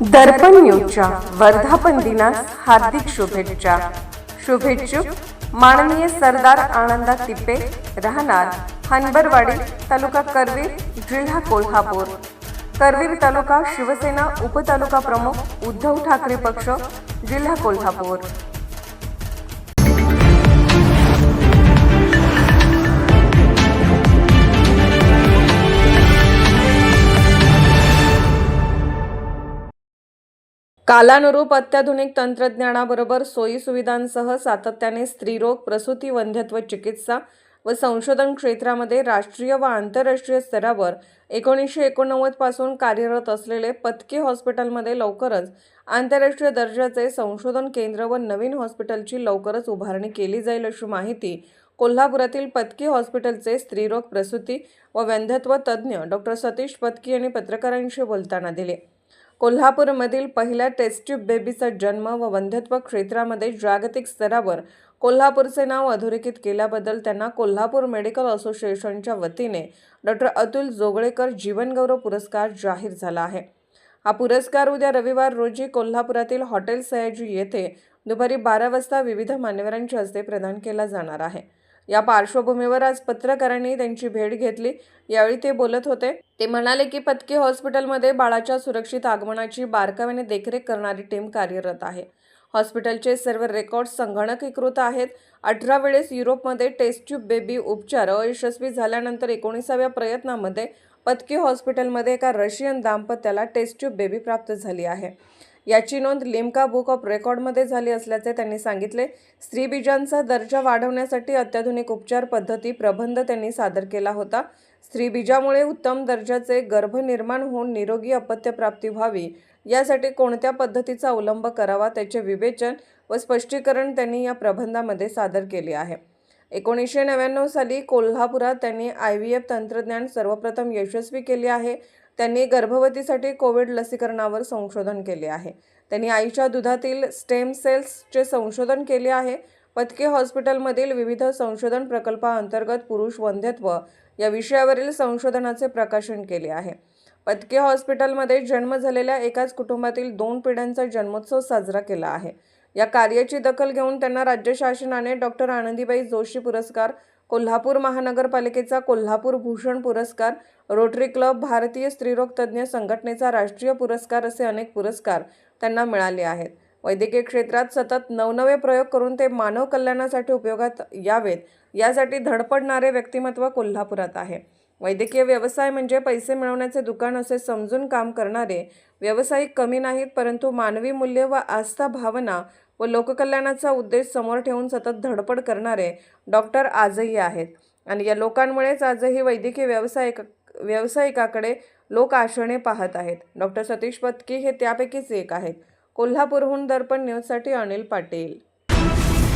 दर्पण न्यूजच्या वर्धापन दिनास हार्दिक शुभेच्छा. शुभेच्छुक माननीय सरदार आनंदा तिप्पे राहणार हनबरवाडी तालुका करवीर जिल्हा कोल्हापूर. करवीर तालुका शिवसेना उपतालुका प्रमुख उद्धव ठाकरे पक्ष जिल्हा कोल्हापूर. कालानुरूप अत्याधुनिक तंत्रज्ञानाबरोबर सोयीसुविधांसह सातत्याने स्त्रीरोग प्रसूती वंध्यत्व चिकित्सा व संशोधन क्षेत्रामध्ये राष्ट्रीय व आंतरराष्ट्रीय स्तरावर एकोणीसशे एकोणनव्वदपासून कार्यरत असलेले पत्की हॉस्पिटलमध्ये लवकरच आंतरराष्ट्रीय दर्जाचे संशोधन केंद्र व नवीन हॉस्पिटलची लवकरच उभारणी केली जाईल अशी माहिती कोल्हापुरातील पतकी हॉस्पिटलचे स्त्रीरोग प्रसूती व वंध्यत्व तज्ज्ञ डॉक्टर सतीश पतकी यांनी पत्रकारांशी बोलताना दिली. कोल्हापूरमधील पहिल्या टेस्ट्यूब बेबीचा जन्म व वंध्यत्व क्षेत्रामध्ये जागतिक स्तरावर कोल्हापूरचे नाव अधोरेखित केल्याबद्दल त्यांना कोल्हापूर मेडिकल असोसिएशनच्या वतीने डॉक्टर अतुल जोगळेकर जीवनगौरव पुरस्कार जाहीर झाला आहे. हा पुरस्कार उद्या रविवार रोजी कोल्हापुरातील हॉटेल सयाजी येथे दुपारी बारा वाजता विविध मान्यवरांच्या हस्ते प्रदान केला जाणार आहे. या पार्श्वभूमीवर आज पत्रकारांनी त्यांची भेट घेतली. यावेळी ते बोलत होते. ते म्हणाले की पत्की हॉस्पिटलमध्ये बाळाच्या सुरक्षित आगमनाची बारकाव्याने देखरेख करणारी टीम कार्यरत आहे. हॉस्पिटलचे सर्व रेकॉर्ड संगणकीकृत आहेत. अठरा वेळेस युरोपमध्ये टेस्ट ट्यूब बेबी उपचार अयशस्वी झाल्यानंतर एकोणीसाव्या प्रयत्नामध्ये पतकी हॉस्पिटलमध्ये एका रशियन दाम्पत्याला टेस्ट ट्यूब बेबी प्राप्त झाली आहे. याची नोंद लिम्का बुक ऑफ रेकॉर्डमध्ये झाली असल्याचे त्यांनी सांगितले. स्त्रीबीजांचा दर्जा वाढवण्यासाठी अत्याधुनिक उपचार पद्धती प्रबंध त्यांनी सादर केला होता. स्त्रीबीजामुळे उत्तम दर्जाचे गर्भ निर्माण होऊन निरोगी अपत्यप्राप्ती व्हावी यासाठी कोणत्या पद्धतीचा अवलंब करावा त्याचे विवेचन व स्पष्टीकरण त्यांनी या प्रबंधामध्ये सादर केले आहे. एकोणीसशे नव्याण्णव साली कोल्हापुरात त्यांनी आय व्ही एफ तंत्रज्ञान सर्वप्रथम यशस्वी केले आहे. त्यांनी गर्भवतीसाठी कोविड लसीकरणावर संशोधन केले आहे. त्यांनी आईच्या दुधातील स्टेम सेल्सचे संशोधन केले आहे. पतके हॉस्पिटलमधील विविध संशोधन प्रकल्पाअंतर्गत पुरुष वंध्यत्व या विषयावरील संशोधनाचे प्रकाशन केले आहे. पतके हॉस्पिटलमध्ये जन्म झालेल्या एकाच कुटुंबातील दोन पिढ्यांचा जन्मोत्सव साजरा केला आहे. या कार्याची दखल घेऊन त्यांना राज्य शासनाने डॉक्टर आनंदीबाई जोशी पुरस्कार कोल्हापूर महानगरपालिकेचा कोल्हापूर भूषण पुरस्कार रोटरी क्लब भारतीय स्त्रीरोग तज्ज्ञ संघटनेचा राष्ट्रीय पुरस्कार असे अनेक पुरस्कार त्यांना मिळाले आहेत. वैद्यकीय क्षेत्रात सतत नवनवे प्रयोग करून ते मानव कल्याणासाठी उपयोगात यावेत. यासाठी धडपडणारे व्यक्तिमत्व कोल्हापुरात आहे. वैद्यकीय व्यवसाय म्हणजे पैसे मिळवण्याचे दुकान असे समजून काम करणारे व्यावसायिक कमी नाहीत परंतु मानवी मूल्य व आस्था भावना व लोककल्याणाचा उद्देश समोर ठेवून सतत धडपड करणारे डॉक्टर आजही आहेत. आणि या लोकांमुळेच आजही वैद्यकीय व्यावसायिक व्यावसायिकाकडे लोक आशेने पाहत आहेत. डॉक्टर सतीश पत्की हे त्यापैकीच एक आहेत. कोल्हापूरहून दर्पण न्यूजसाठी अनिल पाटील.